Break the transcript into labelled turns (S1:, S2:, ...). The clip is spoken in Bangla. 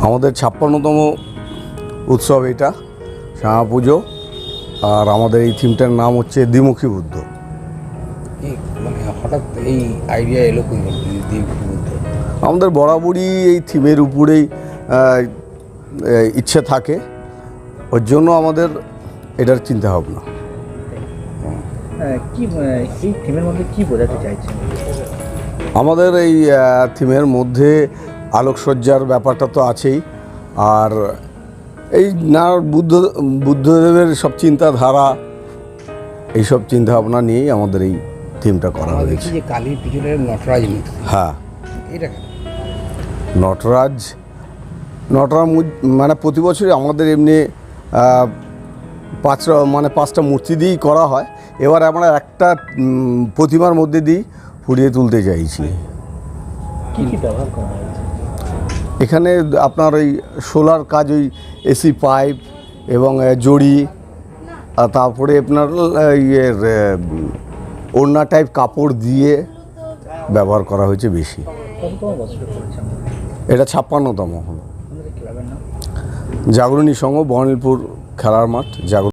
S1: আমাদের ছাপ্পান্নতম উৎসব এটা শ্যামা পুজো আর আমাদের এই থিমটার নাম হচ্ছে দ্বিমুখী বুদ্ধ।
S2: মানে হঠাৎ এই আইডিয়া এলো কই বুদ্ধ?
S1: আমাদের বরাবরই এই থিমের উপরেই ইচ্ছে থাকে। ওর জন্য আমাদের এটার চিন্তা ভাবনা।
S3: আহ, কি এই থিমের মধ্যে কি বোঝাতে চাইছেন?
S1: আমাদের এই থিমের মধ্যে আলোকসজ্জার ব্যাপারটা তো আছেই। আর এই না বুদ্ধ বুদ্ধদেবের সব চিন্তাধারা এইসব চিন্তাভাবনা নিয়েই আমাদের এই থিমটা করা হয়েছে।
S2: কালীর পিছনে নটরাজ
S1: হ্যাঁ।
S2: এটা
S1: নটরাজ নটরাজ মানে প্রতি বছরই আমাদের এমনি পাঁচটা মানে পাঁচটা মূর্তি দিয়েই করা হয়। এবার আমরা একটা প্রতিমার মধ্যে দিয়েই ফুটিয়ে তুলতে চাইছি। এখানে আপনার ওই সোলার কাজ ওই এসি পাইপ এবং জড়ি আর তারপরে আপনার ইয়ের ওড়না টাইপ কাপড় দিয়ে ব্যবহার করা হয়েছে বেশি। এটা ছাপ্পান্নতম হলো। জাগরণী সংঘ বহনীলপুর খেলার মাঠ জাগরণ